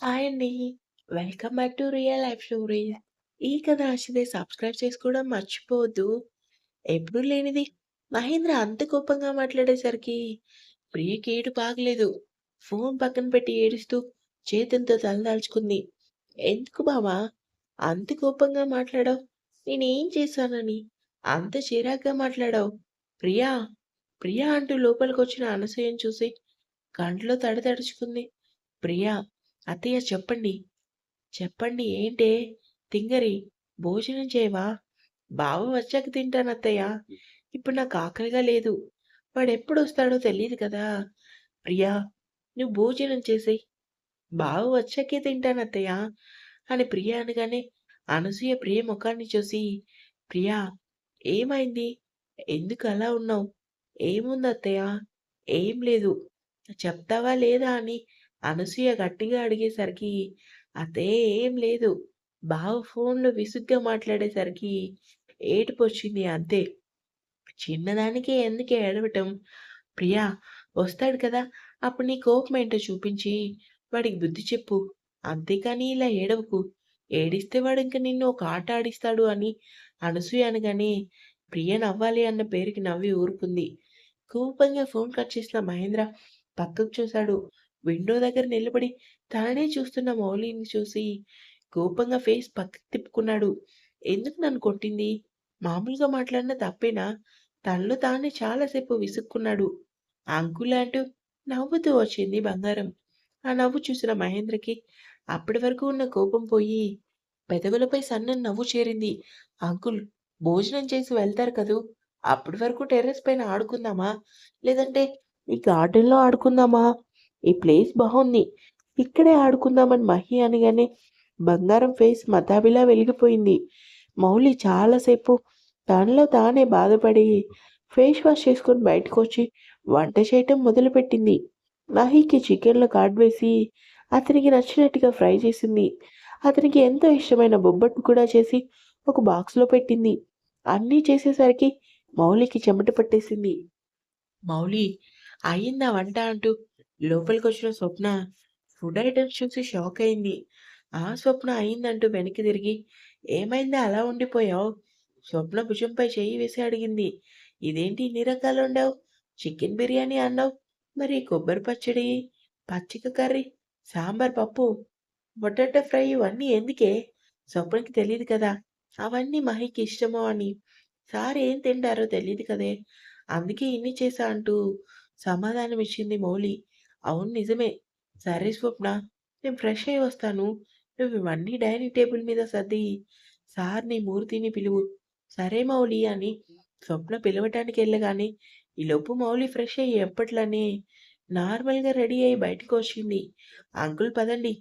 Hi అండి. Welcome back to real life stories. ఈ కథ నచ్చితే సబ్స్క్రైబ్ చేసుకోవడం మర్చిపోవద్దు. ఎప్పుడు లేనిది మహేంద్ర అంత కోపంగా మాట్లాడేసరికి ప్రియకి ఏడు బాగలేదు. ఫోన్ పక్కన పెట్టి ఏడుస్తూ చేతులతో తలదాల్చుకుంది. ఎందుకు బావా అంత కోపంగా మాట్లాడావు? నేనేం చేశానని అంత చిరాగ్గా మాట్లాడావు? ప్రియా! ప్రియా! అంటూ లోపలికి వచ్చిన అనసూయని చూసి కంట్లో తడతడుచుకుంది ప్రియా! అత్తయ్య చెప్పండి. చెప్పండి ఏంటే? తింగరి భోజనం చేయవా? బావ వచ్చాక తింటాను అత్తయ్య ఇప్పుడు నాకు ఆకలిగా లేదు. వాడెప్పుడొస్తాడో తెలియదు కదా! ప్రియా! నువ్వు భోజనం చేసేయి. బావ వచ్చాకే తింటాను అత్తయ్య అని ప్రియా అనగానే అనసూయ ప్రియ ముఖాన్ని చూసి ప్రియా! ఏమైంది? ఎందుకు అలా ఉన్నావు? ఏముంది అత్తయ్య ఏం లేదు. చెప్తావా లేదా అని అనసూయ గట్టిగా అడిగేసరికి అత్తయ్య ఏం లేదు. బావ ఫోన్‌లో విసుగ్గా మాట్లాడేసరికి ఏడుపొచ్చింది అంతే. చిన్నదానికే ఎందుకే ఏడవటం? ప్రియా! వస్తాడు కదా! అప్పుడు నీ కోపమేంటో చూపించి వాడికి బుద్ధి చెప్పు. అంతేకాని ఇలా ఏడవకు. ఏడిస్తే వాడు ఇంక నిన్ను ఒక ఆట ఆడిస్తాడు అని అనసూయ అనగానే ప్రియ నవ్వాలి అన్న పేరుకి నవ్వి ఊరుకుంది. కోపంగా ఫోన్ కట్ చేసిన మహేంద్ర పక్కకు చూశాడు. విండో దగ్గర నిలబడి తననే చూస్తున్న మౌలిని చూసి కోపంగా ఫేస్ పక్కకి తిప్పుకున్నాడు. ఎందుకు నన్ను కొట్టింది? మామూలుగా మాట్లాడిన తప్పేనా? తనలో తానే చాలాసేపు విసుక్కున్నాడు. అంకుల్ అంటూ నవ్వుతూ వచ్చింది బంగారం. ఆ నవ్వు చూసిన మహేంద్రకి అప్పటి వరకు ఉన్న కోపం పోయి పెదవులపై సన్నని నవ్వు చేరింది. అంకుల్ భోజనం చేసి వెళ్తారు కదూ! అప్పటి వరకు టెర్రస్ పైన ఆడుకుందామా? లేదంటే ఈ గార్డెన్‌లో ఆడుకుందామా? ఈ ప్లేస్ బాగుంది ఇక్కడే ఆడుకుందామని మహి అనగానే బంగారం ఫేస్ మతాబిలా వెలిగిపోయింది. మౌలి చాలాసేపు తనలో తానే బాధపడి ఫేస్ వాష్ చేసుకొని బయటకొచ్చి వంట చేయటం మొదలుపెట్టింది. మహికి చికెన్‌లో వేసి అతనికి నచ్చినట్టుగా ఫ్రై చేసింది. అతనికి ఎంతో ఇష్టమైన బొబ్బట్టు కూడా చేసి ఒక బాక్స్‌లో పెట్టింది. అన్నీ చేసేసరికి మౌలికి చెమట పట్టేసింది. మౌలి అయిందా వంట అంటూ లోపలికి వచ్చిన స్వప్న ఫుడ్ ఐటమ్స్ చూసి షాక్ అయింది. ఆ స్వప్న అయిందంటూ వెనక్కి తిరిగి ఏమైందా అలా ఉండిపోయావు? స్వప్న భుజంపై చేయి వేసి అడిగింది. ఇదేంటి ఇన్ని రకాలు ఉండవు చికెన్ బిర్యానీ అన్నావు. మరి కొబ్బరి పచ్చడి, పచ్చిక కర్రీ, సాంబార్ పప్పు, పొటాటో ఫ్రై ఇవన్నీ ఎందుకే? స్వప్నకి తెలియదు కదా! అవన్నీ మహికి ఇష్టమో అని. సార్ ఏం తింటారో తెలియదు కదే! అందుకే ఇన్ని చేశా అంటూ సమాధానం ఇచ్చింది మౌలి. అవును నిజమే. సరే స్వప్న నేను ఫ్రెష్ అయ్యి వస్తాను. నువ్వు ఇవన్నీ డైనింగ్ టేబుల్ మీద సర్ది సార్‌ని, మూర్తిని పిలువు. సరే మౌలి అని స్వప్న పిలవటానికి వెళ్ళగానే ఈలోపు మౌలి ఫ్రెష్ అయ్యి ఎప్పట్లనే నార్మల్‌గా రెడీ అయ్యి బయటకు వచ్చింది అంకుల్ పదండి.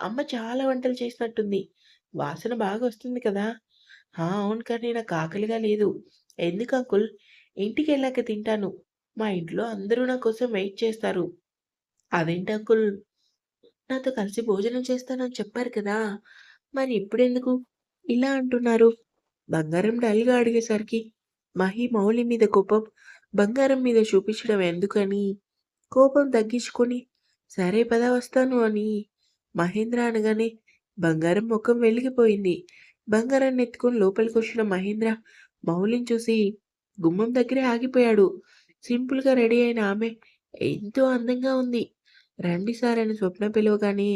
అమ్మ చాలా వంటలు చేసినట్టుంది. వాసన బాగా వస్తుంది కదా! అవును కానీ నాకు ఆకలిగా లేదు. ఎందుకు అంకుల్? ఇంటికెళ్ళాక తింటాను. మా ఇంట్లో అందరూ నా కోసం వెయిట్ చేస్తారు. అదేంటి అంకుల్? నాతో కలిసి భోజనం చేస్తానని చెప్పారు కదా! మరి ఇప్పుడెందుకు ఇలా అంటున్నారు? బంగారం డల్‌గా అడిగేసరికి మహి మౌలి మీద కోపం బంగారం మీద చూపించడం ఎందుకని కోపం తగ్గించుకొని సరే పద వస్తాను అని మహేంద్ర అనగానే బంగారం ముఖం వెలిగిపోయింది. బంగారాన్ని ఎత్తుకొని లోపలికి వచ్చిన మహేంద్ర మౌలిని చూసి గుమ్మం దగ్గరే ఆగిపోయాడు. సింపుల్‌గా రెడీ అయిన ఆమె ఎంతో అందంగా ఉంది. రండి సార్ అని స్వప్న పిలవగానే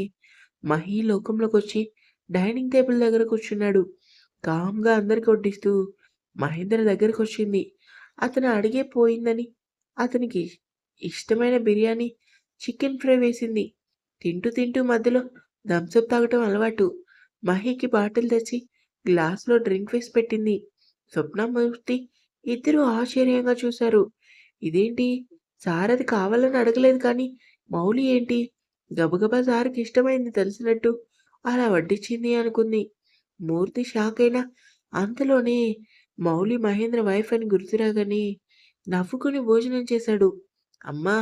మహి లోకంలోకొచ్చి డైనింగ్ టేబుల్ దగ్గర కూర్చున్నాడు. కామ్‌గా అందరికి వడ్డిస్తూ మహేంద్ర దగ్గరకొచ్చింది. అతను అడిగే పోయిందని అతనికి ఇష్టమైన బిర్యానీ, చికెన్ ఫ్రై వేసింది. తింటూ తింటూ మధ్యలో థమ్స్ అప్ తాగటం అలవాటు. మహికి బాటిల్ తెచ్చి గ్లాస్‌లో డ్రింక్ వేసి పెట్టింది. స్వప్న, మూర్తి ఇద్దరూ ఆశ్చర్యంగా చూశారు. ఇదేంటి సార్ అది కావాలని అడగలేదు కానీ మౌలి ఏంటి గబగబా సార్‌కి ఇష్టమైంది తెలిసినట్టు అలా వడ్డించింది అనుకుంది. మూర్తి షాక్ అయినా అంతలోనే మౌలి మహేంద్ర వైఫ్ అని గుర్తురాగానే నవ్వుకుని భోజనం చేశాడు. అమ్మా!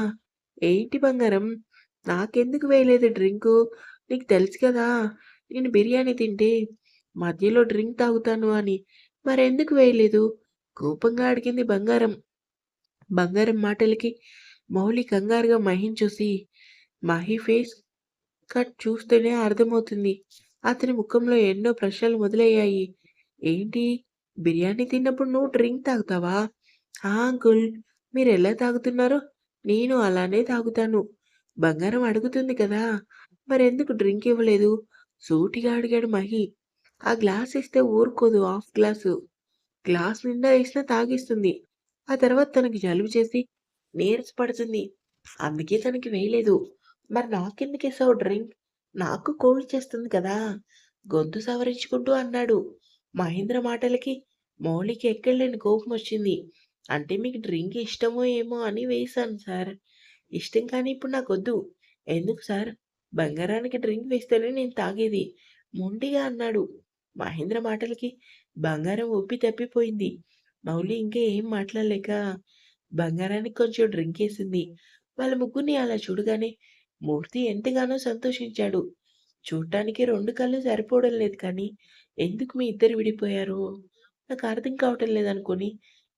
ఏంటి బంగారం? నాకెందుకు వేయలేదు డ్రింకు? నీకు తెలుసు కదా! నేను బిర్యానీ తింటే మధ్యలో డ్రింక్ తాగుతాను అని. మరెందుకు వేయలేదు? కోపంగా అడిగింది బంగారం. బంగారం మాటలకి మౌలి కంగారుగా మహిని చూసి మహి ఫేస్ కట్ చూస్తేనే అర్థమవుతుంది. అతని ముఖంలో ఎన్నో ప్రశ్నలు మొదలయ్యాయి. ఏంటి? బిర్యానీ తిన్నప్పుడు నువ్వు డ్రింక్ తాగుతావా? Uncle uncle. మీరెలా తాగుతున్నారో నేను అలానే తాగుతాను. బంగారం అడుగుతుంది కదా! మరెందుకు డ్రింక్ ఇవ్వలేదు? సూటిగా అడిగాడు మహి. ఆ గ్లాస్ ఇస్తే ఊరుకోదు హాఫ్ గ్లాసు. గ్లాస్ నిండా వేసినా తాగేస్తుంది. ఆ తర్వాత తనకి జలుబు చేసి నీరసపడుతుంది. అందుకే తనకి వేయలేదు. మరి నాకెందుకేసావు డ్రింక్? నాకు కోల్డ్ చేస్తుంది కదా! గొంతు సవరించుకుంటూ అన్నాడు. మహేంద్ర మాటలకి మౌలికి ఎక్కడలేని కోపమొచ్చింది. అంటే మీకు డ్రింక్ ఇష్టమో ఏమో అని వేశాను సార్. ఇష్టం కానీ ఇప్పుడు నాకొద్దు. ఎందుకు సార్? బంగారానికి డ్రింక్ వేస్తేనే నేను తాగేది. మొండిగా అన్నాడు. మహేంద్ర మాటలకి బంగారం ఒప్పి తప్పిపోయింది. మౌలి ఇంకా ఏం మాట్లాడలేక బంగారానికి కొంచెం డ్రింక్ వేసింది వాళ్ళ ముగ్గురిని అలా చూడగానే మూర్తి ఎంతగానో సంతోషించాడు. చూడటానికి రెండు కళ్ళు సరిపోవడం లేదు కానీ, ఎందుకు మీ ఇద్దరు విడిపోయారు నాకు అర్థం కావటం లేదనుకోని,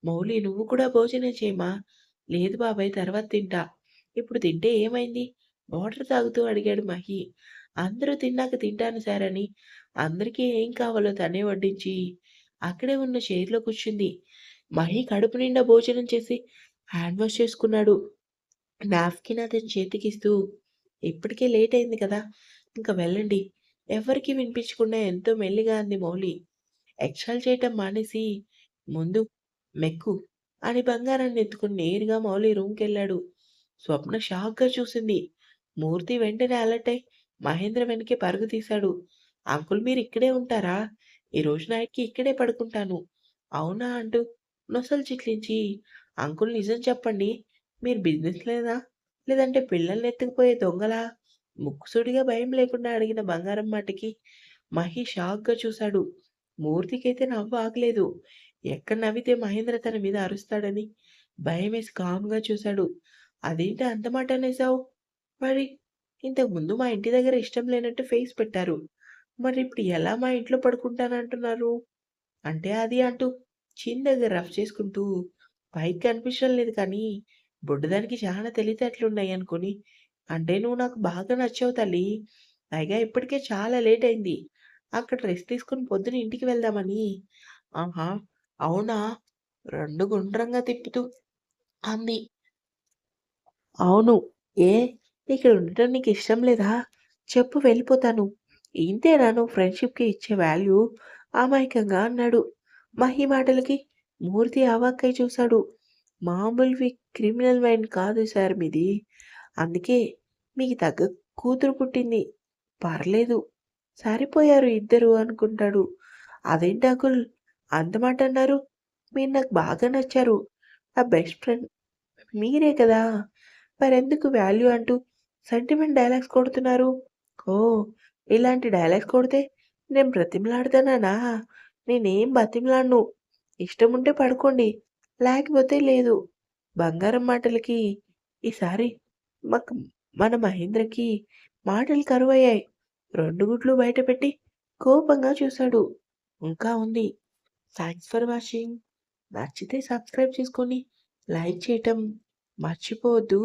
మౌలి నువ్వు కూడా భోజనం చేయమా? లేదు బాబాయ్ తర్వాత తింటా. ఇప్పుడు తింటే ఏమైంది? వాటర్ తాగుతూ అడిగాడు మహి. అందరూ తిన్నాక తింటాను సార్ అని అందరికీ ఏం కావాలో తనే వడ్డించి, అక్కడే ఉన్న చైర్‌లో కూర్చుంది. మహి కడుపు నిండా భోజనం చేసి హ్యాండ్ వాష్ చేసుకున్నాడు. నాఫ్కిన్ అతని చేతికిస్తూ, ఇప్పటికే లేట్ అయింది కదా! ఇంక వెళ్ళండి. ఎవరికి వినిపించకుండా ఎంతో మెల్లిగా అంది మౌలి. ఎక్స్ట్రాల్ చేయటం మానేసి, ముందు మెక్కు అని బంగారాన్ని ఎత్తుకుని నేరుగా మౌలి రూమ్కి వెళ్ళాడు స్వప్న షాక్‌గా చూసింది. మూర్తి వెంటనే అలర్ట్ అయి మహేంద్ర వెనకే పరుగు తీశాడు. అంకుల్ మీరు ఇక్కడే ఉంటారా? ఈరోజు నైట్‌కి ఇక్కడే పడుకుంటాను. అవునా? అంటూ నొసలు చిట్లించి, అంకుల్ నిజం చెప్పండి. మీరు బిజినెస్ లేదా లేదంటే పిల్లల్ని ఎత్తుకుపోయే దొంగలా? ముక్కుసుడిగా భయం లేకుండా అడిగిన బంగారం మాటకి మహి షాక్‌గా చూశాడు. మూర్తికైతే నవ్వు ఆగలేదు. ఎక్కడ నవ్వితే మహేంద్ర తన మీద అరుస్తాడని భయమేసి కామ్‌గా చూశాడు. అదేంటి అంత మాట అనేసావు? మరి ఇంతకుముందు మా ఇంటి దగ్గర ఇష్టం లేనట్టు ఫేస్ పెట్టారు. మరి ఇప్పుడు ఎలా మా ఇంట్లో పడుకుంటానంటున్నారు? అంటే అది అంటూ చిన్ దగ్గర రఫ్ చేసుకుంటూ పైకి కనిపించడం లేదు కానీ, బుడ్డదానికి చాలా తెలివితేటలున్నాయి అనుకోని, అంటే నువ్వు నాకు బాగా నచ్చావు తల్లి. పైగా ఇప్పటికే చాలా లేట్ అయింది. అక్కడ రెస్ట్ తీసుకొని పొద్దున ఇంటికి వెళ్దామని. ఆహా! అవునా? రెండు గుండ్రంగా తిప్పుతూ అంది. అవును. ఏ? ఇక్కడ ఉండటం ఇష్టం లేదా? చెప్పు వెళ్ళిపోతాను. ఇంతేనా నువ్వు ఫ్రెండ్‌షిప్‌కి ఇచ్చే వాల్యూ? అమాయకంగా అన్నాడు. మహి మాటలకి మూర్తి అవాక్కై చూశాడు. మామూలువి క్రిమినల్ మైండ్ కాదు సార్ మీది. అందుకే మీకు తగ్గ కూతురు పుట్టింది. పర్లేదు. సరిపోయారు ఇద్దరు అనుకుంటాడు. అదేంటి అంకుల్ అంతమాట అన్నారు? మీరు నాకు బాగా నచ్చారు. నా బెస్ట్ ఫ్రెండ్ మీరే కదా! మరెందుకు వాల్యూ అంటూ సెంటిమెంట్ డైలాగ్స్ కొడుతున్నారు? ఓ ఇలాంటి డైలాగ్స్ కొడితే నేను బ్రతిమలాడతానా? నేనేం బతిమలాడను. ఇష్టముంటే పడుకోండి. లేకపోతే లేదు. బంగారం మాటలకి ఈసారి మాకు మన మహేంద్రకి మాటలు కరువయ్యాయి. రెండు గుడ్లు బయటపెట్టి కోపంగా చూశాడు. ఇంకా ఉంది. Thanks for watching. నచ్చితే సబ్స్క్రైబ్ చేసుకొని, లైక్ చేయటం మర్చిపోవద్దు.